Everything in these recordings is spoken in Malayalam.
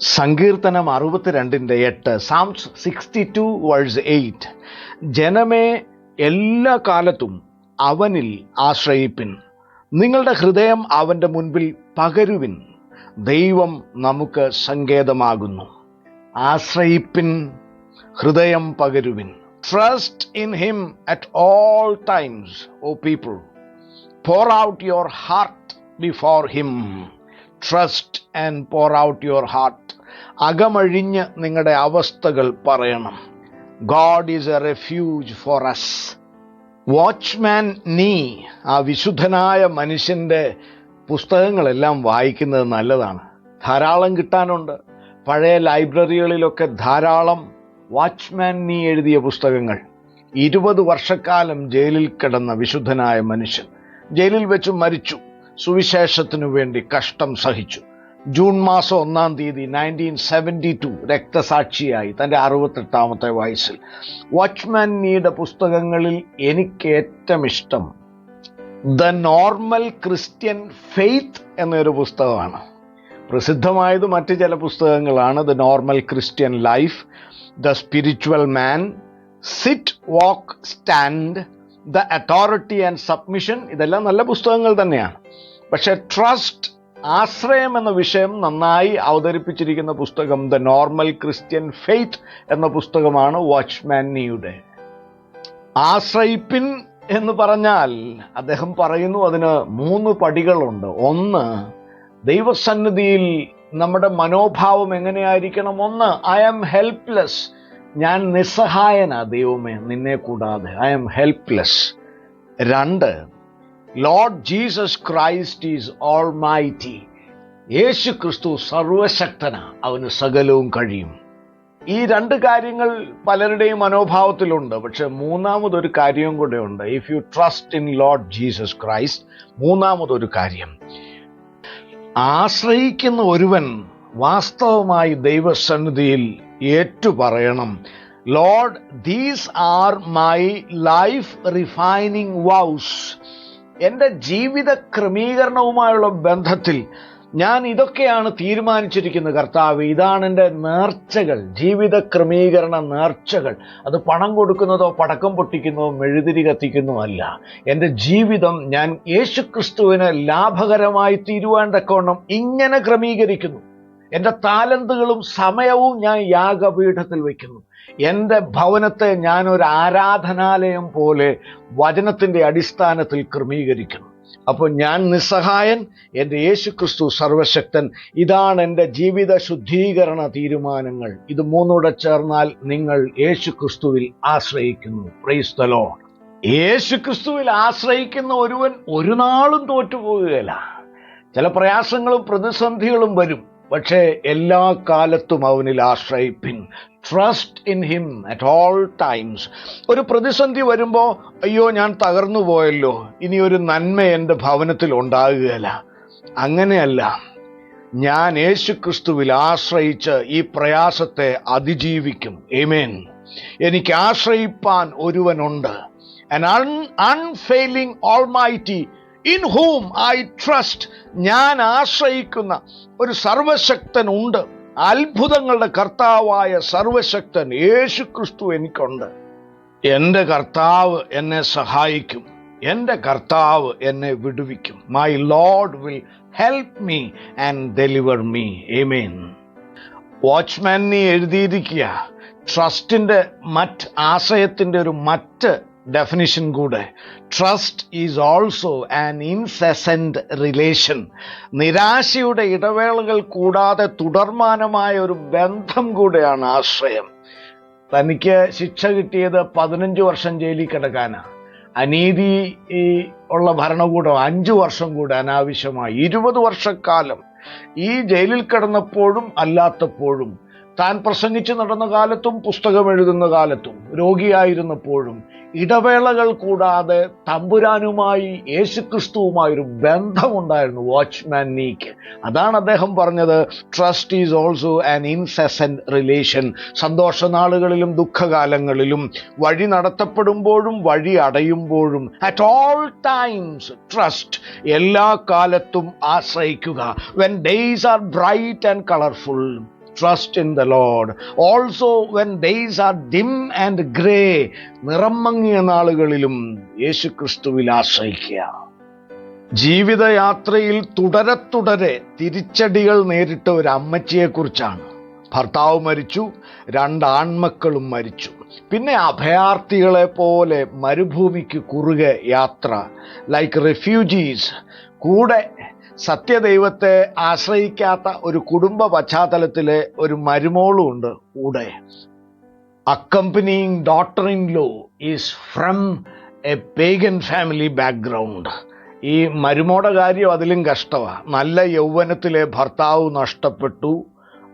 സങ്കീർത്തനം അറുപത്തിരണ്ടിന്റെ എട്ട് Psalms sixty two verse eight ജനമേ എല്ലാ കാലത്തും അവനിൽ ആശ്രയിപ്പിൻ. നിങ്ങളുടെ ഹൃദയം അവന്റെ മുൻപിൽ പകരുവിൻ. ദൈവം നമുക്ക് സങ്കേതമാകുന്നു. ആശ്രയിപ്പിൻ ഹൃദയം പകരുവിൻ. Trust in him at all times o people pour out your heart before him. Trust and pour out your heart അകമഴിഞ്ഞ് നിങ്ങളുടെ അവസ്ഥകൾ പറയണം. God is a refuge for us Watchman Nee ആ വിശുദ്ധനായ മനുഷ്യന്റെ പുസ്തകങ്ങളെല്ലാം വായിക്കുന്നത് നല്ലതാണ്. ധാരാളം കിട്ടാനുണ്ട്. പഴയ ലൈബ്രറികളിലൊക്കെ ധാരാളം വാച്ച്മാൻ നീ എഴുതിയ പുസ്തകങ്ങൾ. ഇരുപത് വർഷക്കാലം ജയിലിൽ കിടന്ന വിശുദ്ധനായ മനുഷ്യൻ. ജയിലിൽ വെച്ച് മരിച്ചു. സുവിശേഷത്തിനു വേണ്ടി കഷ്ടം സഹിച്ചു. ജൂൺ മാസം ഒന്നാം തീയതി നയന്റീൻ സെവന്റി ടു രക്തസാക്ഷിയായി തന്റെ അറുപത്തെട്ടാമത്തെ വയസ്സിൽ. വാച്ച്മാൻ നീയുടെ പുസ്തകങ്ങളിൽ എനിക്ക് ഏറ്റവും ഇഷ്ടം ദ നോർമൽ ക്രിസ്ത്യൻ ഫെയ്ത്ത് എന്നൊരു പുസ്തകമാണ്. പ്രസിദ്ധമായത് മറ്റ് ചില പുസ്തകങ്ങളാണ്. The normal Christian life the spiritual man sit walk stand the authority and submission ഇതെല്ലാം നല്ല പുസ്തകങ്ങൾ തന്നെയാണ്. പക്ഷെ ട്രസ്റ്റ് ആശ്രയം എന്ന വിഷയം നന്നായി അവതരിപ്പിച്ചിരിക്കുന്ന പുസ്തകം ദ നോർമൽ ക്രിസ്ത്യൻ ഫെയ്ത്ത് എന്ന പുസ്തകമാണ് വാച്ച്മാൻ നീയുടെ ആശ്രയിപ്പിൻ എന്ന് പറഞ്ഞാൽ അദ്ദേഹം പറയുന്നു അതിന് മൂന്ന് പടികളുണ്ട്. ഒന്ന് ദൈവസന്നിധിയിൽ നമ്മുടെ മനോഭാവം എങ്ങനെയായിരിക്കണം? ഒന്ന് ഐ ആം ഹെൽപ്ലെസ് ഞാൻ നിസ്സഹായനാ ദൈവമേ നിന്നെ കൂടാതെ. ഐ ആം ഹെൽപ്ലെസ് രണ്ട് Lord Jesus Christ is almighty Yeshu Kristu സർവശക്തന. അവന് സകലവും കഴിയും. ഈ രണ്ട് കാര്യങ്ങൾ പലരുടെയും മനോഭാവത്തിലുണ്ട്. പക്ഷെ മൂന്നാമതൊരു കാര്യവും കൂടെ ഉണ്ട്. If you trust in Lord Jesus Christ മൂന്നാമതൊരു കാര്യം. ആശ്രയിക്കുന്ന ഒരുവൻ വാസ്തവമായി ദൈവസന്നിധിയിൽ ഏറ്റുപറയണം. Lord these are my life refining vows എന്റെ ജീവിത ക്രമീകരണവുമായുള്ള ബന്ധത്തിൽ ഞാൻ ഇതൊക്കെയാണ് തീരുമാനിച്ചിരിക്കുന്നത് കർത്താവ്. ഇതാണ് എന്റെ നേർച്ചകൾ ജീവിത ക്രമീകരണ നേർച്ചകൾ. അത് പണം കൊടുക്കുന്നതോ പടക്കം പൊട്ടിക്കുന്നതോ മെഴുതിരി കത്തിക്കുന്നതോ അല്ല. എന്റെ ജീവിതം ഞാൻ യേശുക്രിസ്തുവിനെ ലാഭകരമായി തീരുവാൻ തക്കവണ്ണം ഇങ്ങനെ ക്രമീകരിക്കുന്നു. എന്റെ താലന്തുകളും സമയവും ഞാൻ യാഗപീഠത്തിൽ വയ്ക്കുന്നു. എന്റെ ഭവനത്തെ ഞാൻ ഒരു ആരാധനാലയം പോലെ വചനത്തിന്റെ അടിസ്ഥാനത്തിൽ ക്രമീകരിക്കുന്നു. അപ്പോൾ ഞാൻ നിസ്സഹായൻ എന്റെ യേശു ക്രിസ്തു സർവശക്തൻ. ഇതാണ് എന്റെ ജീവിത ശുദ്ധീകരണ തീരുമാനങ്ങൾ. ഇത് മൂന്നൂടെ ചേർന്നാൽ നിങ്ങൾ യേശു ക്രിസ്തുവിൽ ആശ്രയിക്കുന്നു. പ്രൈസ് ദ ലോർഡ് യേശുക്രിസ്തുവിൽ ആശ്രയിക്കുന്ന ഒരുവൻ ഒരു നാളും തോറ്റുപോകുകയില്ല. ചില പ്രയാസങ്ങളും പ്രതിസന്ധികളും വരും. പക്ഷേ എല്ലാ കാലത്തും അവനിൽ ആശ്രയിപ്പിൻ. Trust in him at all times ഒരു പ്രതിസന്ധി വരുമ്പോൾ അയ്യോ ഞാൻ തകർന്നു പോയല്ലോ. ഇനി ഒരു നന്മ എന്റെ ഭവനത്തിൽ ഉണ്ടാകുകയില്ല. അങ്ങനെയല്ല. ഞാൻ യേശുക്രിസ്തുവിൽ ആശ്രയിച്ച് ഈ പ്രയാസത്തെ അതിജീവിക്കും. ഏമേൻ എനിക്ക് ആശ്രയിപ്പാൻ ഒരുവനുണ്ട്. An unfailing unfailing almighty in whom I trust ഞാൻ ആശ്രയിക്കുന്ന ഒരു സർവശക്തൻ ഉണ്ട് അത്ഭുതങ്ങളുടെ കർത്താവായ സർവശക്തൻ യേശു ക്രിസ്തു എനിക്കുണ്ട്. എന്റെ കർത്താവ് എന്നെ സഹായിക്കും. എന്റെ കർത്താവ് എന്നെ വിടുവിക്കും. My Lord will help me and deliver me amen Watchman Nee എഴുതിയിരിക്കുക. ട്രസ്റ്റിന്റെ മറ്റ് ആശയത്തിന്റെ ഒരു മറ്റ് ഡെഫിനിഷൻ കൂടെ. Trust is also an incessant relation നിരാശയുടെ ഇടവേളകൾ കൂടാതെ തുടർമാനമായ ഒരു ബന്ധം കൂടെയാണ് ആശ്രയം. തനിക്ക് ശിക്ഷ കിട്ടിയത് പതിനഞ്ച് വർഷം ജയിലിൽ കിടക്കാനാണ് അനീതി ഉള്ള ഭരണകൂടം അഞ്ചു വർഷം കൂടെ അനാവശ്യമായി. ഇരുപത് വർഷക്കാലം ഈ ജയിലിൽ കിടന്നപ്പോഴും അല്ലാത്തപ്പോഴും താൻ പ്രസംഗിച്ച് നടന്ന കാലത്തും പുസ്തകം എഴുതുന്ന കാലത്തും രോഗിയായിരുന്നപ്പോഴും ഇടവേളകൾ കൂടാതെ തമ്പുരാനുമായി യേശുക്രിസ്തുവുമായി ഒരു ബന്ധമുണ്ടായിരുന്നു വാച്ച്മാൻ നീക്ക്. അതാണ് അദ്ദേഹം പറഞ്ഞത് trust is also an incessant relation സന്തോഷ നാളുകളിലും ദുഃഖകാലങ്ങളിലും വഴി നടത്തപ്പെടുമ്പോഴും വഴി അടയുമ്പോഴും അറ്റ് ഓൾ ടൈംസ് ട്രസ്റ്റ് എല്ലാ കാലത്തും ആശ്രയിക്കുക. When days are bright and colourful trust in the Lord also when days are dim and grey നിറം മങ്ങിയ നാളുകളിലും യേശു ക്രിസ്തുവിൽ ആശ്രയിക്കുക. ജീവിതയാത്രയിൽ തുടരെ തുടരെ തിരിച്ചടികൾ നേരിട്ട ഒരു അമ്മച്ചിയെക്കുറിച്ചാണ്. ഭർത്താവ് മരിച്ചു രണ്ട് ആൺമക്കളും മരിച്ചു. പിന്നെ അഭയാർത്ഥികളെ പോലെ മരുഭൂമിക്ക് കുറുകെ യാത്ര. ലൈക്ക് റെഫ്യൂജീസ് കൂടെ സത്യദൈവത്തെ ആശ്രയിക്കാത്ത ഒരു കുടുംബ പശ്ചാത്തലത്തിലെ ഒരു മരുമോളും ഉണ്ട് കൂടെ. Accompanying daughter in law is from a pagan family background ഈ മരുമോടെ കാര്യം അതിലും കഷ്ടമാണ് നല്ല യൗവനത്തിലെ ഭർത്താവ് നഷ്ടപ്പെട്ടു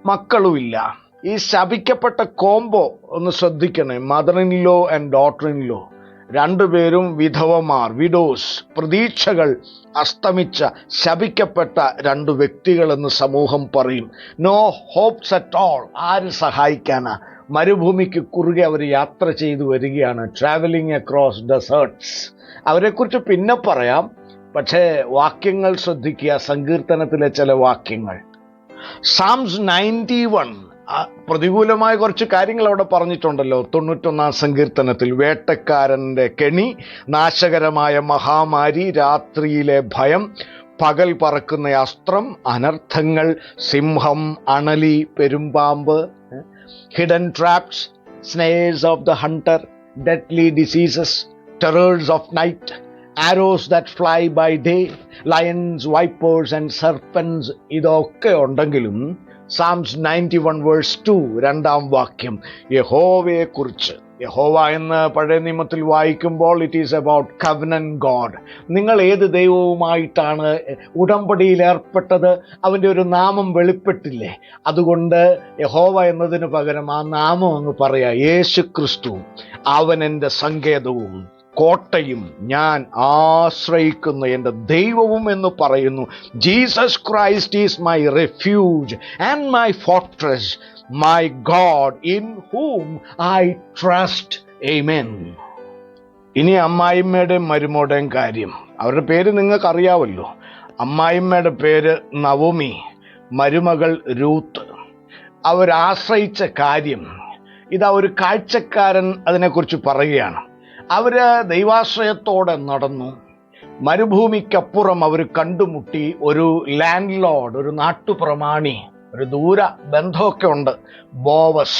മക്കളുമില്ല. ഈ ശപിക്കപ്പെട്ട കോംബോ ഒന്ന് ശ്രദ്ധിക്കണേ mother in law and daughter in law രണ്ടുപേരും വിധവമാർ വിഡോസ് പ്രതീക്ഷകൾ അസ്തമിച്ച ശപിക്കപ്പെട്ട രണ്ടു വ്യക്തികളെന്ന് സമൂഹം പറയും. നോ ഹോപ്സ് അറ്റ് ഓൾ ആര് സഹായിക്കാനാ? മരുഭൂമിക്ക് കുറുകെ അവർ യാത്ര ചെയ്തു വരികയാണ്. ട്രാവലിംഗ് അക്രോസ് ഡെസേർട്സ് അവരെക്കുറിച്ച് പിന്നെ പറയാം. പക്ഷേ വാക്യങ്ങൾ ശ്രദ്ധിക്കുക സങ്കീർത്തനത്തിലെ ചില വാക്യങ്ങൾ. സാംസ് നയന്റി വൺ പ്രതികൂലമായ കുറച്ച് കാര്യങ്ങൾ അവിടെ പറഞ്ഞിട്ടുണ്ടല്ലോ. തൊണ്ണൂറ്റൊന്നാം സങ്കീർത്തനത്തിൽ വേട്ടക്കാരന്റെ കെണി നാശകരമായ മഹാമാരി രാത്രിയിലെ ഭയം പകൽ പറക്കുന്ന അസ്ത്രം അനർത്ഥങ്ങൾ സിംഹം അണലി പെരുമ്പാമ്പ് hidden traps snares of the hunter deadly diseases terrors of night arrows that fly by day lions vipers and serpents ഇതൊക്കെ ഉണ്ടെങ്കിലും Psalms ninety one verse two രണ്ടാം വാക്യം. യഹോവയെക്കുറിച്ച്. യഹോവ എന്ന് പഴയ നിയമത്തിൽ വായിക്കുമ്പോൾ it is about covenant God നിങ്ങൾ ഏത് ദൈവവുമായിട്ടാണ് ഉടമ്പടിയിൽ ഏർപ്പെട്ടത്? അവന്റെ ഒരു നാമം വെളിപ്പെട്ടില്ലേ? അതുകൊണ്ട് യഹോവ എന്നതിന് പകരം ആ നാമം അങ്ങ് പറയാം യേശു ക്രിസ്തു അവൻ എന്റെ സങ്കേതവും. കോട്ടയും ഞാൻ ആശ്രയിക്കുന്ന എന്റെ ദൈവവും എന്ന് പറയുന്നു. Jesus Christ is my refuge and my fortress my God in whom I trust amen ഇനി അമ്മായിമ്മയുടെയും മരുമോടെയും കാര്യം. അവരുടെ പേര് നിങ്ങൾക്കറിയാവല്ലോ. അമ്മായിമ്മയുടെ പേര് നവമി മരുമകൾ രൂത്ത്. അവരാശ്രയിച്ച കാര്യം. ഇതാ ഒരു കാഴ്ചക്കാരൻ അതിനെക്കുറിച്ച് പറയുകയാണ്. അവർ ദൈവാശ്രയത്തോടെ നടന്നു. മരുഭൂമിക്കപ്പുറം അവർ കണ്ടുമുട്ടി ഒരു ലാൻഡ് ലോഡ് ഒരു നാട്ടുപ്രമാണി ഒരു ദൂര ബന്ധമൊക്കെ ഉണ്ട്. ബോവസ്.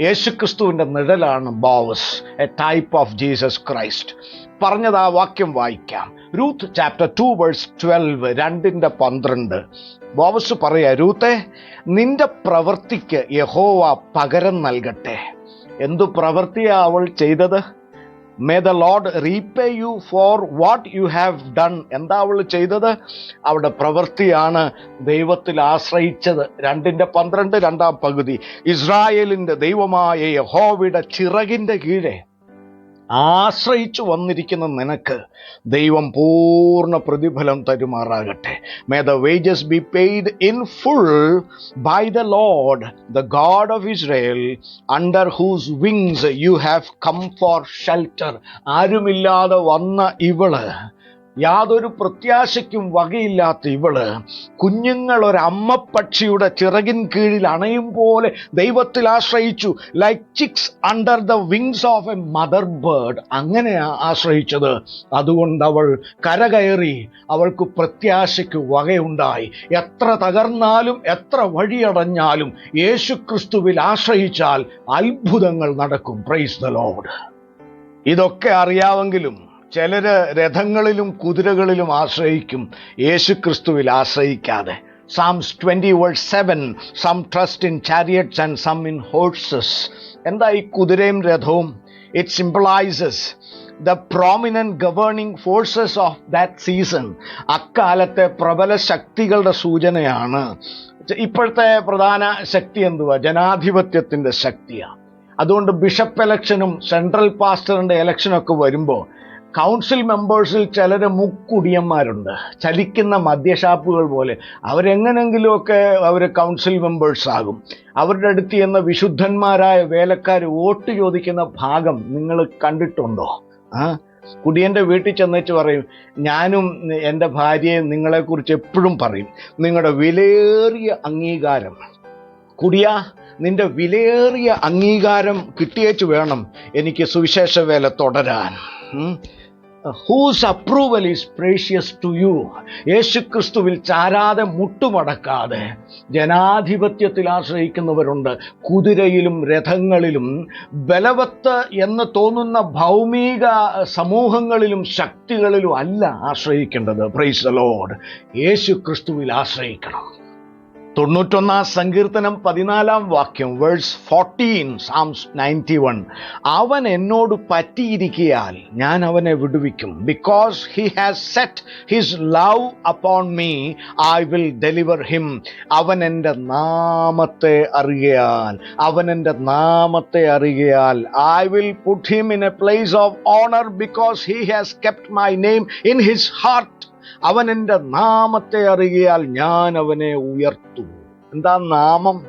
യേശുക്രിസ്തുവിന്റെ നിഴലാണ് Boaz a type of Jesus Christ പറഞ്ഞത് ആ വാക്യം വായിക്കാം. Ruth chapter two verse twelve രണ്ടിന്റെ പന്ത്രണ്ട്. ബോവസ് പറയാ രൂത്തെ നിന്റെ പ്രവൃത്തിക്ക് യഹോവ പകരം നൽകട്ടെ. എന്തു പ്രവൃത്തിയാ അവൾ ചെയ്തത്? May the Lord repay you for what you have done എന്താ അവൾ ചെയ്തത്? അവിടെ പ്രവൃത്തിയാണ് ദൈവത്തിൽ ആശ്രയിച്ചത്. രണ്ടിന്റെ പന്ത്രണ്ട് രണ്ടാം പകുതി. ഇസ്രായേലിന്റെ ദൈവമായ യഹോവയുടെ ചിറകിന്റെ കീഴെ. ആശ്രയിച്ചു വന്നിരിക്കുന്ന നിനക്ക് ദൈവം പൂർണ പ്രതിഫലം തരുമാറാകട്ടെ. May the wages be paid in full by the Lord the God of Israel under whose wings you have come for shelter ആരുമില്ലാതെ വന്ന ഇവൾ യാതൊരു പ്രത്യാശയ്ക്കും വകയില്ലാത്ത ഇവൾ കുഞ്ഞുങ്ങൾ ഒരു അമ്മപ്പക്ഷിയുടെ ചിറകിൻ കീഴിൽ അണയും പോലെ ദൈവത്തിൽ ആശ്രയിച്ചു like chicks under the wings of a mother bird അങ്ങനെ ആശ്രയിച്ചത്. അതുകൊണ്ട് അവൾ കരകയറി അവൾക്ക് പ്രത്യാശയ്ക്ക് വകയുണ്ടായി. എത്ര തകർന്നാലും എത്ര വഴിയടഞ്ഞാലും യേശുക്രിസ്തുവിൽ ആശ്രയിച്ചാൽ അത്ഭുതങ്ങൾ നടക്കും. പ്രൈസ് ദ ലോഡ് ഇതൊക്കെ അറിയാമെങ്കിലും ചിലര് രഥങ്ങളിലും കുതിരകളിലും ആശ്രയിക്കും. യേശുക്രിസ്തുവിൽ ആശ്രയിക്കാതെ. Psalms twenty world seven some trust in chariots and some in horses എന്താ ഈ കുതിരയും രഥവും? It symbolises the prominent governing forces of that season അക്കാലത്തെ പ്രബല ശക്തികളുടെ സൂചനയാണ്. ഇപ്പോഴത്തെ പ്രധാന ശക്തി എന്തുവാ? ജനാധിപത്യത്തിന്റെ ശക്തിയാണ് അതുകൊണ്ട് ബിഷപ്പ് എലക്ഷനും സെൻട്രൽ പാസ്റ്ററിന്റെ എലക്ഷനൊക്കെ വരുമ്പോൾ കൗൺസിൽ മെമ്പേഴ്സിൽ ചിലർ മുക്കുടിയന്മാരുണ്ട്. ചലിക്കുന്ന മദ്യഷാപ്പുകൾ പോലെ. അവരെങ്ങനെങ്കിലുമൊക്കെ അവർ കൗൺസിൽ മെമ്പേഴ്സ് ആകും. അവരുടെ അടുത്ത് ചെന്ന വിശുദ്ധന്മാരായ വേലക്കാർ വോട്ട് ചോദിക്കുന്ന ഭാഗം നിങ്ങൾ കണ്ടിട്ടുണ്ടോ? ആ? കുടിയന്റെ വീട്ടിൽ ചെന്നിച്ച് പറയും ഞാനും എന്റെ ഭാര്യയും നിങ്ങളെക്കുറിച്ച് എപ്പോഴും പറയും നിങ്ങളുടെ വിലയേറിയ അംഗീകാരം കുടിയ നിന്റെ വിലയേറിയ അംഗീകാരം കിട്ടിയേച്ച് വേണം എനിക്ക് സുവിശേഷ വേല തുടരാൻ. Whose approval is precious to you യേശുക്രിസ്തുവിൽ ചാരാതെ മുട്ടുമടക്കാതെ ജനാധിപത്യത്തിൽ ആശ്രയിക്കുന്നവരുണ്ട്. കുതിരയിലും രഥങ്ങളിലും ബലവത്ത് എന്ന് തോന്നുന്ന ഭൗമിക സമൂഹങ്ങളിലും ശക്തികളിലും അല്ല ആശ്രയിക്കേണ്ടത്. പ്രൈസ് ലോഡ് യേശു ക്രിസ്തുവിൽ ആശ്രയിക്കണം. തൊണ്ണൂറ്റൊന്നാം സങ്കീർത്തനം പതിനാലാം വാക്യം verse fourteen Psalms ninety one അവൻ എന്നോട് പറ്റിയിരിക്കിയാൽ ഞാൻ അവനെ വിടുവിക്കും. Because he has set his love upon me I will deliver him അവൻ എന്റെ നാമത്തെ അറിയാൽ അവൻ എന്റെ നാമത്തെ അറിയാൽ I will put him in a place of honour because he has kept my name in his heart അവൻ എന്റെ നാമത്തെ അറിയാൽ ഞാൻ അവനെ ഉയർത്തും. എന്താ നാമം?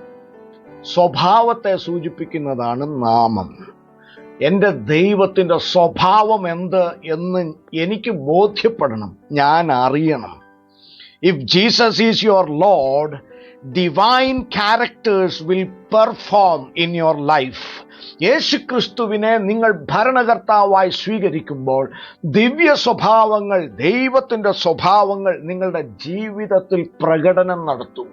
സ്വഭാവത്തെ സൂചിപ്പിക്കുന്നതാണ് നാമം. എന്റെ ദൈവത്തിന്റെ സ്വഭാവം എന്ത് എന്ന് എനിക്ക് ബോധ്യപ്പെടണം. ഞാൻ അറിയണം. If Jesus is your Lord divine characters will perform in your life യേശുക്രിസ്തുവിനെ നിങ്ങൾ ഭരണകർത്താവായി സ്വീകരിക്കുമ്പോൾ ദിവ്യ സ്വഭാവങ്ങൾ ദൈവത്തിന്റെ സ്വഭാവങ്ങൾ നിങ്ങളുടെ ജീവിതത്തിൽ പ്രകടനം നടത്തും.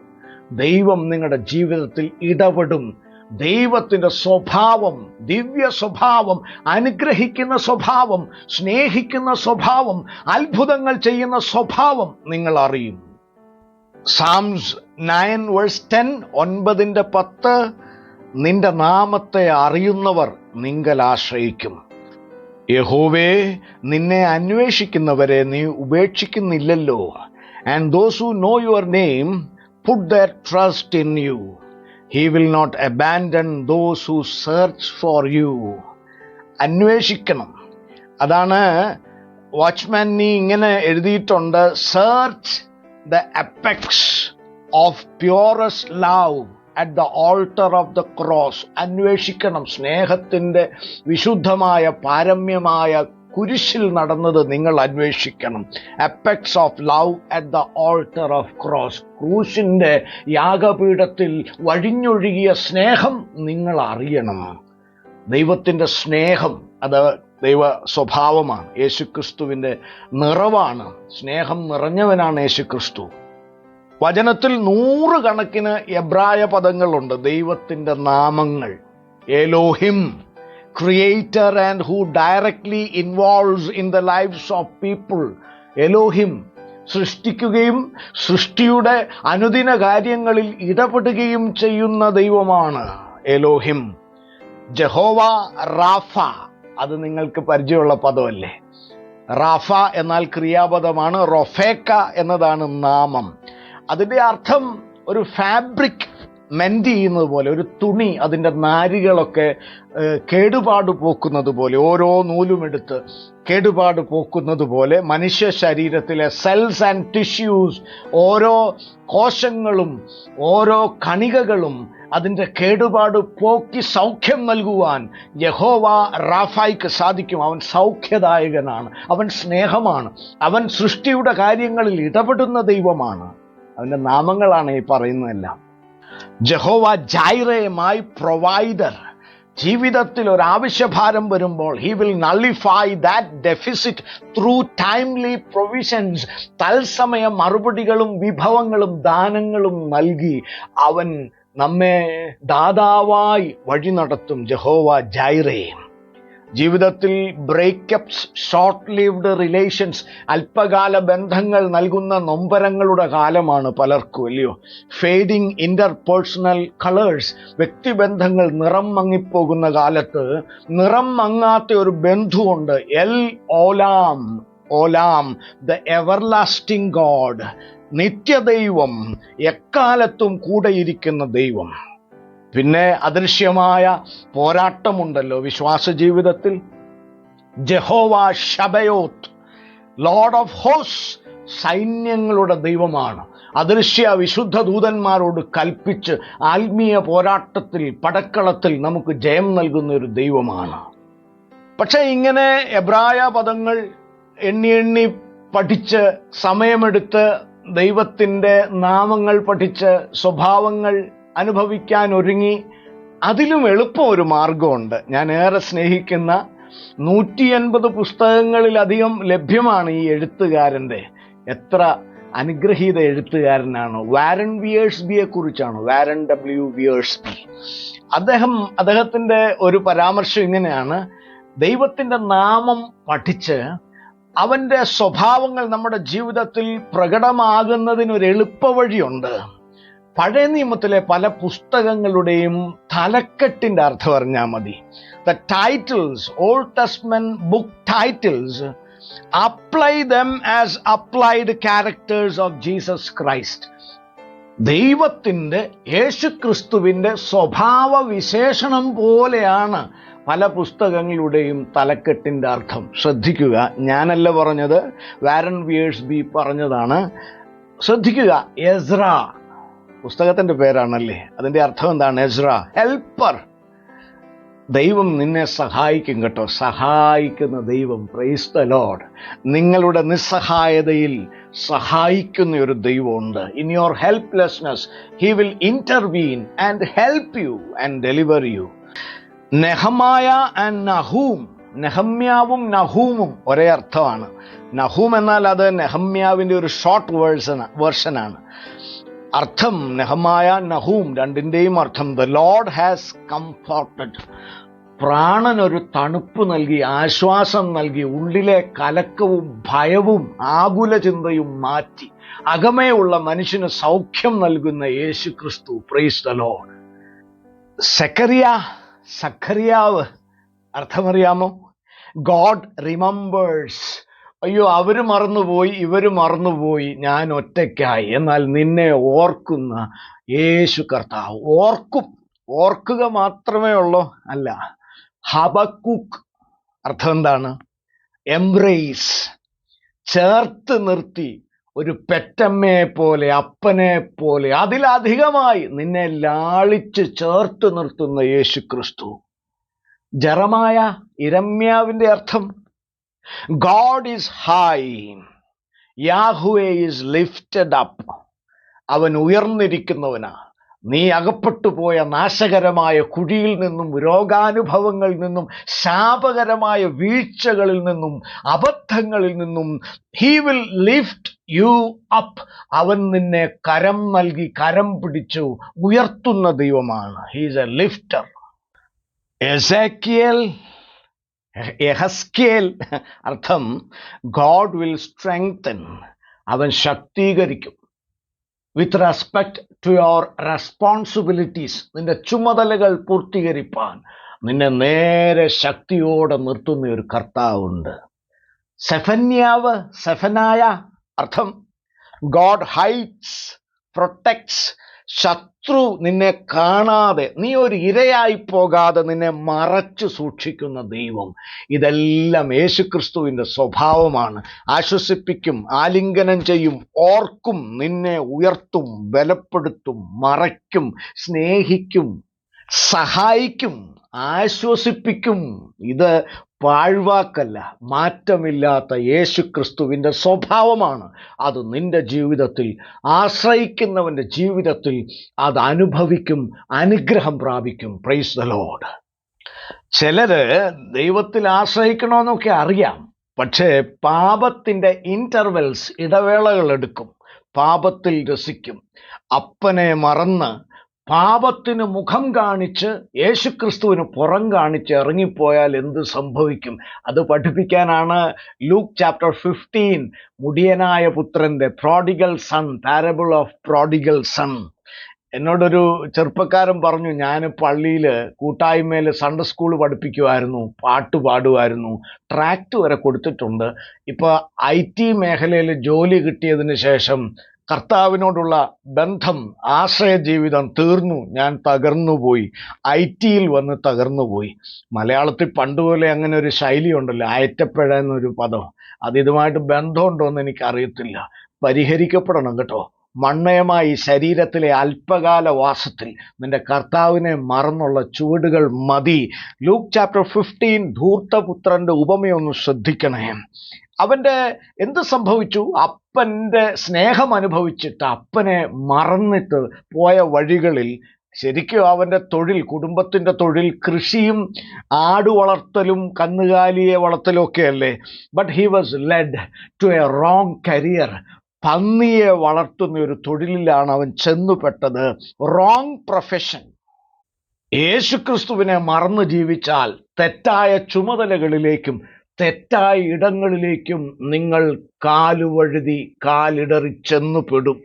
ദൈവം നിങ്ങളുടെ ജീവിതത്തിൽ ഇടപെടും. ദൈവത്തിന്റെ സ്വഭാവം ദിവ്യ സ്വഭാവം അനുഗ്രഹിക്കുന്ന സ്വഭാവം സ്നേഹിക്കുന്ന സ്വഭാവം അത്ഭുതങ്ങൾ ചെയ്യുന്ന സ്വഭാവം നിങ്ങൾ അറിയും. സാംസ് നയൻ വേഴ്സ് ടെൻ ഒൻപതിന്റെ പത്ത് നിന്റെ നാമത്തെ അറിയുന്നവർ നിങ്കൽ ആശ്രയിക്കും. യഹോവേ നിന്നെ അന്വേഷിക്കുന്നവരെ നീ ഉപേക്ഷിക്കുന്നില്ലല്ലോ. And those who know your name put their trust in you he will not abandon those who search for you അന്വേഷിക്കണം. അതാണ് വാച്ച്മാൻ നീ ഇങ്ങനെ എഴുതിയിട്ടുണ്ട് search the apex of purest love at the altar of the cross അന്വേഷിക്കണം സ്നേഹത്തിന്റെ വിശുദ്ധമായ പാരമ്യമായ കുരിശിൽ നടന്നത് നിങ്ങൾ അന്വേഷിക്കണം. Apex of love at the altar of cross ക്രൂശിന്റെ യാഗപീഠത്തിൽ വഴിഞ്ഞൊഴുകിയ സ്നേഹം നിങ്ങൾ അറിയണം. ദൈവത്തിന്റെ സ്നേഹം അത് ദൈവ സ്വഭാവമാണ്. യേശുക്രിസ്തുവിന്റെ നിറവാണ്. സ്നേഹം നിറഞ്ഞവനാണ് യേശുക്രിസ്തു. വചനത്തിൽ നൂറുകണക്കിന് എബ്രായ പദങ്ങളുണ്ട്. ദൈവത്തിന്റെ നാമങ്ങൾ. Elohim creator and who directly involves in the lifes of people Elohim സൃഷ്ടിക്കുകയും സൃഷ്ടിയുടെ അനുദിന കാര്യങ്ങളിൽ ഇടപെടുകയും ചെയ്യുന്ന ദൈവമാണ് എലോഹിം ജഹോവ റാഫ അത് നിങ്ങൾക്ക് പരിചയമുള്ള പദമല്ലേ? റാഫ എന്നാൽ ക്രിയാപദമാണ്. റൊഫേക്ക എന്നതാണ് നാമം. അതിന്റെ അർത്ഥം ഒരു ഫാബ്രിക് മെന്റ് ചെയ്യുന്നത് പോലെ ഒരു തുണി അതിന്റെ നാരുകളൊക്കെ കേടുപാട് പോക്കുന്നത് പോലെ ഓരോ നൂലുമെടുത്ത് കേടുപാട് പോക്കുന്നത് പോലെ മനുഷ്യ ശരീരത്തിലെ സെൽസ് ആൻഡ് ടിഷ്യൂസ് ഓരോ കോശങ്ങളും ഓരോ കണികകളും അതിന്റെ കേടുപാട് പോക്കി സൗഖ്യം നൽകുവാൻ യഹോവ റാഫായിക്ക് സാധിക്കും. അവൻ സൗഖ്യദായകനാണ്. അവൻ സ്നേഹമാണ്. അവൻ സൃഷ്ടിയുടെ കാര്യങ്ങളിൽ ഇടപെടുന്ന ദൈവമാണ്. അവന്റെ നാമങ്ങളാണ് ഈ പറയുന്നതെല്ലാം. Jehovah my provider. ജീവിതത്തിൽ ഒരു ആവശ്യഭാരം വരുമ്പോൾ he will nullify that deficit through timely provisions തത്സമയ മറുപടികളും വിഭവങ്ങളും ദാനങ്ങളും നൽകി അവൻ നമ്മെ ദാതാവായി വഴി നടത്തും ജഹോവ ജൈറേ ജീവിതത്തിൽ ബ്രേക്കപ്സ് ഷോർട്ട് ലീവ്ഡ് റിലേഷൻസ് അല്പകാല ബന്ധങ്ങൾ നൽകുന്ന നൊമ്പരങ്ങളുടെ കാലമാണ് പലർക്കും അല്ലയോ? ഫേഡിങ് ഇന്റർപേഴ്സണൽ കളേഴ്സ് വ്യക്തിബന്ധങ്ങൾ നിറം മങ്ങിപ്പോകുന്ന കാലത്ത് നിറം മങ്ങാത്ത ഒരു ബന്ധുവുണ്ട്. El Olam Olam the everlasting God നിത്യദൈവം എക്കാലത്തും കൂടെയിരിക്കുന്ന ദൈവം. പിന്നെ അദൃശ്യമായ പോരാട്ടമുണ്ടല്ലോ വിശ്വാസ ജീവിതത്തിൽ ജഹോവ ഷബയോത്ത് ലോർഡ് ഓഫ് ഹോസ് സൈന്യങ്ങളുടെ ദൈവമാണ്. അദൃശ്യ വിശുദ്ധ ദൂതന്മാരോട് കൽപ്പിച്ച് ആത്മീയ പോരാട്ടത്തിൽ പടക്കളത്തിൽ നമുക്ക് ജയം നൽകുന്ന ഒരു ദൈവമാണ്. പക്ഷേ ഇങ്ങനെ എബ്രായ പദങ്ങൾ എണ്ണി എണ്ണി പഠിച്ച് സമയമെടുത്ത് ദൈവത്തിന്റെ നാമങ്ങൾ പഠിച്ച് സ്വഭാവങ്ങൾ അനുഭവിക്കാൻ ഒരുങ്ങി അതിലും എളുപ്പം ഒരു മാർഗമുണ്ട് ഞാൻ ഏറെ സ്നേഹിക്കുന്ന നൂറ്റി അൻപത് പുസ്തകങ്ങളിലധികം ലഭ്യമാണ് ഈ എഴുത്തുകാരന്റെ. എത്ര അനുഗ്രഹീത എഴുത്തുകാരനാണ്. വാരൻ വിയേഴ്സ് ബിയെ കുറിച്ചാണ് വാരൻ ഡബ്ല്യു വിയേഴ്സ് ബി അദ്ദേഹം അദ്ദേഹത്തിന്റെ ഒരു പരാമർശം ഇങ്ങനെയാണ്. ദൈവത്തിന്റെ നാമം പഠിച്ച് അവന്റെ സ്വഭാവങ്ങൾ നമ്മുടെ ജീവിതത്തിൽ പ്രകടമാകുന്നതിനൊരു എളുപ്പവഴിയുണ്ട്. പഴയ നിയമത്തിലെ പല പുസ്തകങ്ങളുടെയും തലക്കെട്ടിന്റെ അർത്ഥം അറിഞ്ഞാൽ മതി. The titles Old Testament book titles apply them as applied characters of Jesus Christ ദൈവത്തിന്റെ യേശുക്രിസ്തുവിന്റെ സ്വഭാവ വിശേഷണം പോലെയാണ് പല പുസ്തകങ്ങളുടെയും തലക്കെട്ടിന്റെ അർത്ഥം. ശ്രദ്ധിക്കുക ഞാനല്ല പറഞ്ഞത്. വാരൻ വിയേഴ്സ് ബി പറഞ്ഞതാണ്. ശ്രദ്ധിക്കുക എസ്ര. പുസ്തകത്തിന്റെ പേരാണല്ലേ? അതിന്റെ അർത്ഥം എന്താണ്? Ezra helper. ദൈവം നിന്നെ സഹായിക്കും കേട്ടോ. സഹായിക്കുന്ന ദൈവം പ്രൈസ് ദ ലോഡ്. നിങ്ങളുടെ നിസ്സഹായതയിൽ സഹായിക്കുന്ന ഒരു ദൈവമുണ്ട്. In your helplessness he will intervene and help you and deliver you. Nehemiah and Nahum. നെഹമ്യാവും നഹൂമും ഒരേ അർത്ഥമാണ്. നഹൂം എന്നാൽ അത് നെഹമ്യാവിന്റെ ഒരു ഷോർട്ട് വേഴ്സൺ വേർഷനാണ്. അർത്ഥം നെഹമായ നഹൂം രണ്ടിന്റെയും അർത്ഥം. ദ ലോഡ് ഹാസ് കംഫോർട്ടഡ് പ്രാണനൊരു തണുപ്പ് നൽകി ആശ്വാസം നൽകി ഉള്ളിലെ കലക്കവും ഭയവും ആകുല ചിന്തയും മാറ്റി അകമേയുള്ള മനുഷ്യന് സൗഖ്യം നൽകുന്ന Yeshu Kristu praise the Lord Zechariah സഖറിയാവ് അർത്ഥമറിയാമോ? ഗോഡ് റിമംബേഴ്സ് അയ്യോ അവർ മറന്നുപോയി ഇവർ മറന്നുപോയി ഞാൻ ഒറ്റയ്ക്കായി. എന്നാൽ നിന്നെ ഓർക്കുന്ന യേശു കർത്താവ് ഓർക്കും. ഓർക്കുക മാത്രമേ ഉള്ളൂ അല്ല. ഹബക്കുക്ക് അർത്ഥം എന്താണ്? എംബ്രേസ്. ചേർത്ത് നിർത്തി. ഒരു പെറ്റമ്മയെ പോലെ അപ്പനെ പോലെ അതിലധികമായി നിന്നെ ലാളിച്ച് ചേർത്ത് നിർത്തുന്ന യേശു ക്രിസ്തു. ജറമായ ഇരമ്യാവിന്റെ അർത്ഥം God is high Yahweh is lifted up അവൻ ഉയർന്നിരിക്കുന്നവനാ. നീ അകപ്പെട്ടു പോയ നാശകരമായ കുഴിയിൽ നിന്നും രോഗാനുഭവങ്ങളിൽ നിന്നും ശാപകരമായ വീഴ്ചകളിൽ നിന്നും അബദ്ധങ്ങളിൽ നിന്നും he will lift you up അവൻ നിന്നെ കരം നൽകി കരം പിടിച്ചു ഉയർത്തുന്ന ദൈവമാണ്. ഹീസ് എ ലിഫ്റ്റർ എസേക്കിയൽ എഹസ്കേൽ അർത്ഥം ഗോഡ് വിൽ സ്ട്രെങ്തൻ അവൻ ശക്തീകരിക്കും. With respect to your responsibilities നിന്റെ ചുമതലകൾ പൂർത്തീകരിപ്പാൻ നിന്നെ നേരെ ശക്തിയോടെ നിർത്തുന്ന ഒരു കർത്താവുണ്ട്. സെഫന്യാവ് സെഫനായ അർത്ഥം ഗോഡ് ഹൈറ്റ്സ് പ്രൊട്ടക്ട്സ് ശത്രു നിന്നെ കാണാതെ നീ ഒരു ഇരയായി പോകാതെ നിന്നെ മറച്ചു സൂക്ഷിക്കുന്ന ദൈവം. ഇതെല്ലാം യേശുക്രിസ്തുവിന്റെ സ്വഭാവമാണ്. ആശ്വസിപ്പിക്കും ആലിംഗനം ചെയ്യും ഓർക്കും നിന്നെ ഉയർത്തും ബലപ്പെടുത്തും മറയ്ക്കും സ്നേഹിക്കും. സഹായിക്കും ആശ്വസിപ്പിക്കും. ഇത് പാഴ്വാക്കല്ല മാറ്റമില്ലാത്ത യേശു ക്രിസ്തുവിന്റെ സ്വഭാവമാണ്. അത് നിന്റെ ജീവിതത്തിൽ ആശ്രയിക്കുന്നവന്റെ ജീവിതത്തിൽ അത് അനുഭവിക്കും അനുഗ്രഹം പ്രാപിക്കും. പ്രൈസ് ദ ലോഡ് ചിലര് ദൈവത്തിൽ ആശ്രയിക്കണമെന്നൊക്കെ അറിയാം. പക്ഷേ പാപത്തിന്റെ ഇന്റർവെൽസ് ഇടവേളകൾ എടുക്കും. പാപത്തിൽ രസിക്കും. അപ്പനെ മറന്ന് പാപത്തിന് മുഖം കാണിച്ച് യേശുക്രിസ്തുവിന് പുറം കാണിച്ച് ഇറങ്ങിപ്പോയാൽ എന്ത് സംഭവിക്കും? അത് പഠിപ്പിക്കാനാണ് ലൂക്ക് ചാപ്റ്റർ ഫിഫ്റ്റീൻ. മുടിയനായ പുത്രന്റെ prodigal son parable of prodigal son. എന്നോടൊരു ചെറുപ്പക്കാരൻ പറഞ്ഞു ഞാൻ പള്ളിയിൽ കൂട്ടായ്മയിൽ സൺഡേ സ്കൂൾ പഠിപ്പിക്കുമായിരുന്നു പാട്ട് പാടുമായിരുന്നു ട്രാക്ട് വരെ കൊടുത്തിട്ടുണ്ട്. ഇപ്പോൾ ഐ ടി മേഖലയിൽ ജോലി കിട്ടിയതിന് ശേഷം കർത്താവിനോടുള്ള ബന്ധം ആശ്രയ ജീവിതം തീർന്നു ഞാൻ തകർന്നുപോയി. ഐ ടിയിൽ വന്ന് തകർന്നുപോയി. മലയാളത്തിൽ പണ്ടുപോലെ അങ്ങനെ ഒരു ശൈലി ഉണ്ടല്ലോ അയറ്റപ്പഴ എന്നൊരു പദം. അത് ഇതുമായിട്ട് ബന്ധമുണ്ടോ എന്ന് എനിക്കറിയത്തില്ല. പരിഹരിക്കപ്പെടണം കേട്ടോ. മണ്ണയമായി ശരീരത്തിലെ അല്പകാല വാസത്തിൽ നിന്റെ കർത്താവിനെ മറന്നുള്ള ചുവടുകൾ മതി. ലൂക്ക് ചാപ്റ്റർ ഫിഫ്റ്റീൻ ധൂർത്തപുത്രന്റെ ഉപമയൊന്ന് ശ്രദ്ധിക്കണേ. അവന്റെ എന്ത് സംഭവിച്ചു? അപ്പന്റെ സ്നേഹം അനുഭവിച്ചിട്ട് അപ്പനെ മറന്നിട്ട് പോയ വഴികളിൽ ശരിക്കും അവന്റെ തൊഴിൽ കുടുംബത്തിന്റെ തൊഴിൽ കൃഷിയും ആട് വളർത്തലും കന്നുകാലിയെ വളർത്തലും ഒക്കെ അല്ലേ? But he was led to a wrong career പന്നിയെ വളർത്തുന്ന ഒരു തൊഴിലിലാണ് അവൻ ചെന്നുപെട്ടത്. റോങ് പ്രൊഫഷൻ യേശുക്രിസ്തുവിനെ മറന്നു ജീവിച്ചാൽ തെറ്റായ ചുമതലകളിലേക്കും തെറ്റായ ഇടങ്ങളിലേക്കും നിങ്ങൾ കാലുവഴുതി കാലിടറി ചെന്നുപെടും.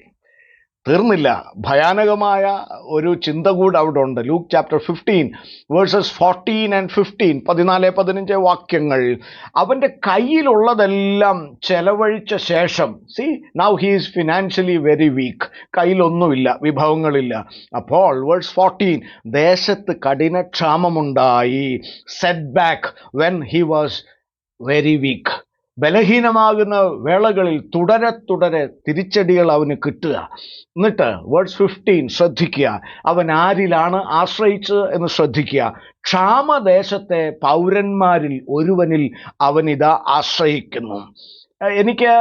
തീർന്നില്ല. ഭയാനകമായ ഒരു ചിന്ത കൂടെ അവിടെ ഉണ്ട്. Luke chapter fifteen verses fourteen and fifteen പതിനാല് പതിനഞ്ച് വാക്യങ്ങൾ. അവന്റെ കയ്യിലുള്ളതെല്ലാം ചെലവഴിച്ച ശേഷം see now he is financially very weak കയ്യിലൊന്നുമില്ല വിഭവങ്ങളില്ല. അപ്പോൾ വേഴ്സ് ഫോർട്ടീൻ ദേശത്ത് കഠിനക്ഷാമമുണ്ടായി. Set back when he was very weak ബലഹീനമാകുന്ന വേളകളിൽ തുടരെ തുടരെ തിരിച്ചടികൾ അവന് കിട്ടുക. എന്നിട്ട് വേർഡ്സ് ഫിഫ്റ്റീൻ ശ്രദ്ധിക്കുക. അവൻ ആരിലാണ് ആശ്രയിച്ചത് എന്ന് ശ്രദ്ധിക്കുക. ക്ഷാമദേശത്തെ പൗരന്മാരിൽ ഒരുവനിൽ അവൻ ഇതാ ആശ്രയിക്കുന്നു. എനിക്ക്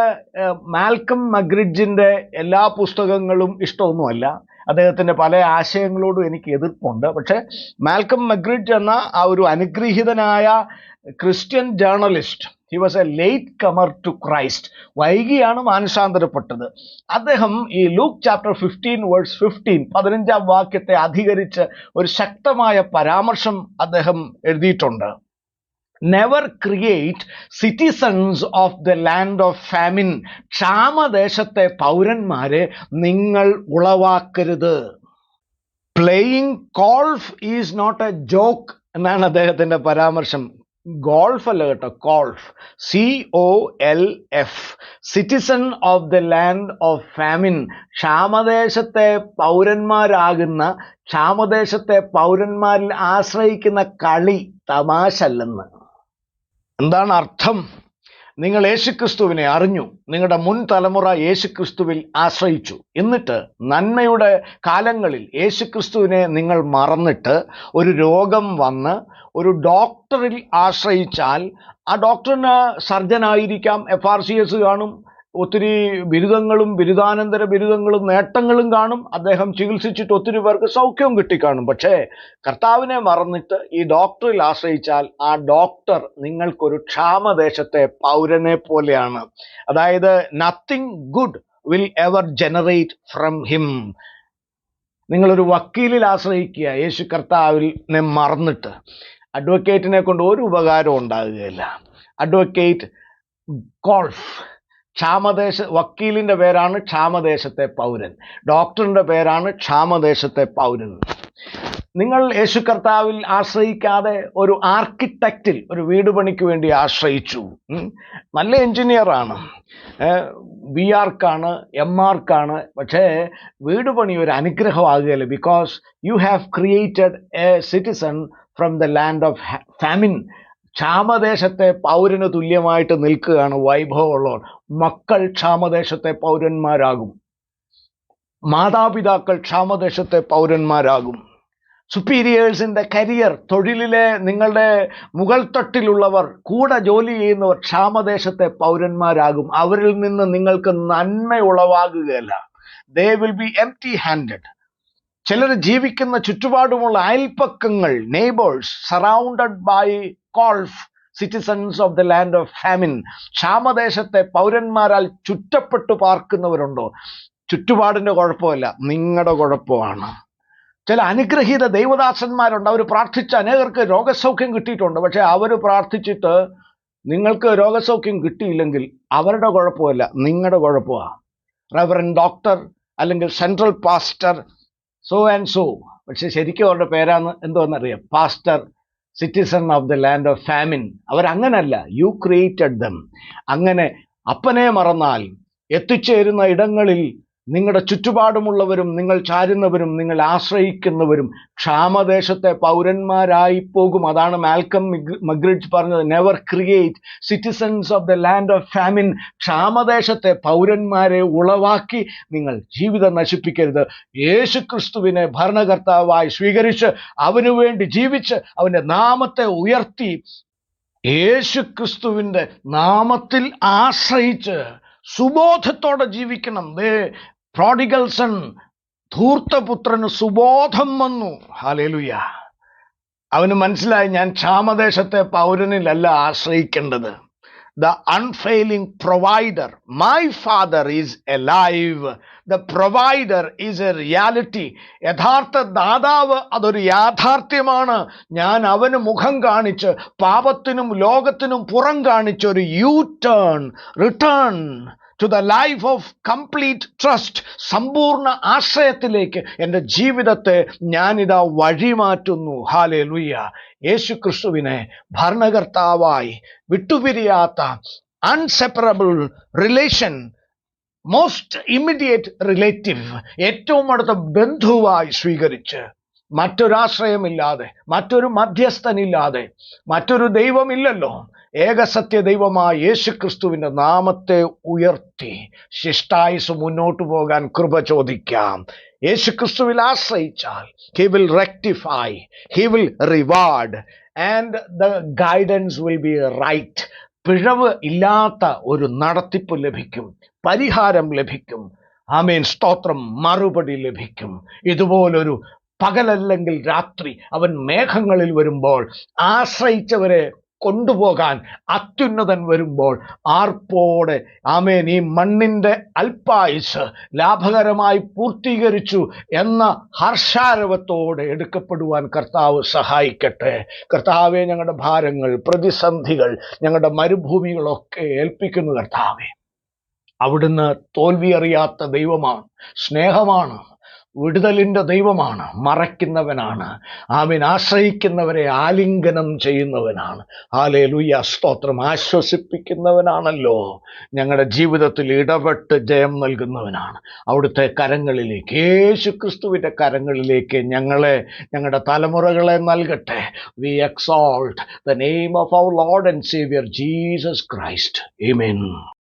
മാൽക്കം മഗ്രിഡ്ജിന്റെ എല്ലാ പുസ്തകങ്ങളും ഇഷ്ടമൊന്നുമല്ല. അദ്ദേഹത്തിന്റെ പല ആശയങ്ങളോടും എനിക്ക് എതിർപ്പുണ്ട്. പക്ഷേ മാൽക്കം മെഗ്രിറ്റ് എന്ന ആ ഒരു അനുഗ്രഹീതനായ Christian journalist he was a late comer to Christ വൈകിയാണ് മാനസാന്തരപ്പെട്ടത് അദ്ദേഹം ഈ Luke chapter fifteen verse fifteen പതിനഞ്ചാം വാക്യത്തെ അധികരിച്ച് ഒരു ശക്തമായ പരാമർശം അദ്ദേഹം എഴുതിയിട്ടുണ്ട്. Never create citizens of the land of famine ക്ഷാമദേശത്തെ പൗരന്മാരെ നിങ്ങൾ ഉളവാക്കരുത്. Playing colf is not a joke എന്നാണ് അദ്ദേഹത്തിന്റെ പരാമർശം. ഗോൾഫ് അല്ല കേട്ടോ colf C O L F citizen of the land of famine ക്ഷാമദേശത്തെ പൗരന്മാരാകുന്ന ക്ഷാമദേശത്തെ പൗരന്മാരിൽ ആശ്രയിക്കുന്ന കളി തമാശ അല്ലെന്ന് എന്താണ് അർത്ഥം? നിങ്ങൾ യേശുക്രിസ്തുവിനെ അറിഞ്ഞു. നിങ്ങളുടെ മുൻ തലമുറ യേശുക്രിസ്തുവിൽ ആശ്രയിച്ചു. എന്നിട്ട് നന്മയുടെ കാലങ്ങളിൽ യേശുക്രിസ്തുവിനെ നിങ്ങൾ മറന്നിട്ട് ഒരു രോഗം വന്ന് ഒരു ഡോക്ടറിൽ ആശ്രയിച്ചാൽ ആ ഡോക്ടറിന് സർജനായിരിക്കാം എഫ് ആർ സി എസ് കാണും. ഒത്തിരി ബിരുദങ്ങളും ബിരുദാനന്തര ബിരുദങ്ങളും നേട്ടങ്ങളും കാണും. അദ്ദേഹം ചികിത്സിച്ചിട്ട് ഒത്തിരി പേർക്ക് സൗഖ്യവും കിട്ടിക്കാണും. പക്ഷേ കർത്താവിനെ മറന്നിട്ട് ഈ ഡോക്ടറിൽ ആശ്രയിച്ചാൽ ആ ഡോക്ടർ നിങ്ങൾക്കൊരു ക്ഷാമദേശത്തെ പൗരനെ പോലെയാണ്. അതായത് nothing good will ever generate from him നിങ്ങളൊരു വക്കീലിൽ ആശ്രയിക്കുക യേശു കർത്താവിനെ മറന്നിട്ട്. അഡ്വക്കേറ്റിനെ കൊണ്ട് ഒരു ഉപകാരവും ഉണ്ടാകുകയില്ല. അഡ്വക്കേറ്റ് ഗോൾഫ് ക്ഷാമദേശ വക്കീലിന്റെ പേരാണ് ക്ഷാമദേശത്തെ പൗരൻ. ഡോക്ടറിന്റെ പേരാണ് ക്ഷാമദേശത്തെ പൗരൻ. നിങ്ങൾ യേശു കർത്താവിൽ ആശ്രയിക്കാതെ ഒരു ആർക്കിടെക്റ്റിൽ ഒരു വീട് പണിക്ക് വേണ്ടി ആശ്രയിച്ചു. നല്ല എഞ്ചിനീയറാണ് ബി ആർക്കാണ് എം ആർക്കാണ്. പക്ഷേ വീട് പണി ഒരു അനുഗ്രഹമാകുകയില്ല. Because you have created a citizen from the land of famine ക്ഷാമദേശത്തെ പൗരന് തുല്യമായിട്ട് നിൽക്കുകയാണ് വൈഭവമുള്ളവർ. മക്കൾ ക്ഷാമദേശത്തെ പൗരന്മാരാകും. മാതാപിതാക്കൾ ക്ഷാമദേശത്തെ പൗരന്മാരാകും. സുപ്പീരിയേഴ്സിന്റെ കരിയർ തൊഴിലിലെ നിങ്ങളുടെ മുകൾ തട്ടിലുള്ളവർ കൂടെ ജോലി ചെയ്യുന്നവർ ക്ഷാമദേശത്തെ പൗരന്മാരാകും. അവരിൽ നിന്ന് നിങ്ങൾക്ക് നന്മ ഉളവാകുകയല്ല. They will be empty handed ചിലർ ജീവിക്കുന്ന ചുറ്റുപാടുമുള്ള അയൽപ്പക്കങ്ങൾ neighbours surrounded by colf citizens of the land of famine ക്ഷാമദേശത്തെ പൗരന്മാരാൽ ചുറ്റപ്പെട്ടു പാർക്കുന്നവരുണ്ടോ? ചുറ്റുപാടിന്റെ കുഴപ്പമല്ല. നിങ്ങളുടെ കുഴപ്പമാണ്. ചില അനുഗ്രഹീത ദൈവദാസന്മാരുണ്ട്. അവർ പ്രാർത്ഥിച്ച അനേകർക്ക് രോഗസൗഖ്യം കിട്ടിയിട്ടുണ്ട്. പക്ഷേ അവർ പ്രാർത്ഥിച്ചിട്ട് നിങ്ങൾക്ക് രോഗസൗഖ്യം കിട്ടിയില്ലെങ്കിൽ അവരുടെ കുഴപ്പമല്ല. നിങ്ങളുടെ കുഴപ്പമാണ് റെവറൻ ഡോക്ടർ അല്ലെങ്കിൽ central pastor so and so പക്ഷെ ശരിക്കും അവരുടെ പേരാന്ന് എന്തോന്നറിയാം pastor citizen of the land of famine അവരങ്ങനല്ല. You created them അങ്ങനെ അപ്പനെ മറന്നാൽ എത്തിച്ചേരുന്ന ഇടങ്ങളിൽ നിങ്ങളുടെ ചുറ്റുപാടുമുള്ളവരും നിങ്ങൾ ചാരുന്നവരും നിങ്ങൾ ആശ്രയിക്കുന്നവരും ക്ഷാമദേശത്തെ പൗരന്മാരായി പോകും. അതാണ് മാൽക്കം മഗ്രിഡ് പറഞ്ഞത്. Never create citizens of the land of famine ക്ഷാമദേശത്തെ പൗരന്മാരെ ഉളവാക്കി നിങ്ങൾ ജീവിതം നശിപ്പിക്കരുത്. യേശു ക്രിസ്തുവിനെ ഭരണകർത്താവായി സ്വീകരിച്ച് അവനുവേണ്ടി ജീവിച്ച് അവന്റെ നാമത്തെ ഉയർത്തി യേശു ക്രിസ്തുവിന്റെ നാമത്തിൽ ആശ്രയിച്ച് സുബോധത്തോടെ ജീവിക്കണം. ദേ പ്രോഡിഗൽ സൺ ധൂർത്തപുത്രന് സുബോധം വന്നു. ഹാലേലുയ അവന് മനസ്സിലായി ഞാൻ ക്ഷാമദേശത്തെ പൗരനിലല്ല ആശ്രയിക്കേണ്ടത്. The unfailing provider my father is alive the provider is a reality യഥാർത്ഥ ദാതാവ് അതൊരു യാഥാർത്ഥ്യമാണ്. ഞാൻ അവന് മുഖം കാണിച്ച് പാപത്തിനും ലോകത്തിനും പുറം കാണിച്ച് ഒരു U turn return to the life of complete trust സമ്പൂർണ ആശ്രയത്തിലേക്ക് എന്റെ ജീവിതത്തെ ഞാനിതാ വഴിമാറ്റുന്നു. ഹാലേ ലുയ്യ യേശു ക്രിസ്തുവിനെ ഭരണകർത്താവായി വിട്ടുപിരിയാത്ത inseparable relation most immediate relative ഏറ്റവും അടുത്ത ബന്ധുവായി സ്വീകരിച്ച് മറ്റൊരാശ്രയമില്ലാതെ മറ്റൊരു മധ്യസ്ഥനില്ലാതെ മറ്റൊരു ദൈവമില്ലല്ലോ. ഏകസത്യ ദൈവമായ യേശു ക്രിസ്തുവിന്റെ നാമത്തെ ഉയർത്തി ശിഷ്ടായുസ് മുന്നോട്ടു പോകാൻ കൃപ ചോദിക്കാം. യേശു ക്രിസ്തുവിൽ ആശ്രയിച്ചാൽ he will rectify he will reward and the guidance will be right പിഴവ് ഇല്ലാത്ത ഒരു നടത്തിപ്പ് ലഭിക്കും പരിഹാരം ലഭിക്കും ആമേൻ സ്തോത്രം മറുപടി ലഭിക്കും. ഇതുപോലൊരു പകലല്ലെങ്കിൽ രാത്രി അവൻ മേഘങ്ങളിൽ വരുമ്പോൾ ആശ്രയിച്ചവരെ കൊണ്ടുപോകാൻ അത്യുന്നതൻ വരുമ്പോൾ ആർപ്പോടെ ആമേൻ ഈ മണ്ണിന്റെ അൽപ്പായുസ് ലാഭകരമായി പൂർത്തീകരിച്ചു എന്ന ഹർഷാരവത്തോടെ എടുക്കപ്പെടുവാൻ കർത്താവ് സഹായിക്കട്ടെ. കർത്താവെ ഞങ്ങളുടെ ഭാരങ്ങൾ പ്രതിസന്ധികൾ ഞങ്ങളുടെ മരുഭൂമികളൊക്കെ ഏൽപ്പിക്കുന്നു കർത്താവെ. അവിടുന്ന് തോൽവി അറിയാത്ത ദൈവമാണ് സ്നേഹമാണ് വിടുതലിന്റെ ദൈവമാണ് മറയ്ക്കുന്നവനാണ് ആമീൻ ആശ്രയിക്കുന്നവരെ ആലിംഗനം ചെയ്യുന്നവനാണ്. ആലേ ലുയ്യ സ്തോത്രം ആശ്വസിപ്പിക്കുന്നവനാണല്ലോ. ഞങ്ങളുടെ ജീവിതത്തിൽ ഇടപെട്ട് ജയം നൽകുന്നവനാണ്. അവിടുത്തെ കരങ്ങളിലേക്ക് യേശു ക്രിസ്തുവിന്റെ കരങ്ങളിലേക്ക് ഞങ്ങളെ ഞങ്ങളുടെ തലമുറകളെ നൽകട്ടെ. We exalt the name of our lord and saviour Jesus Christ Amen.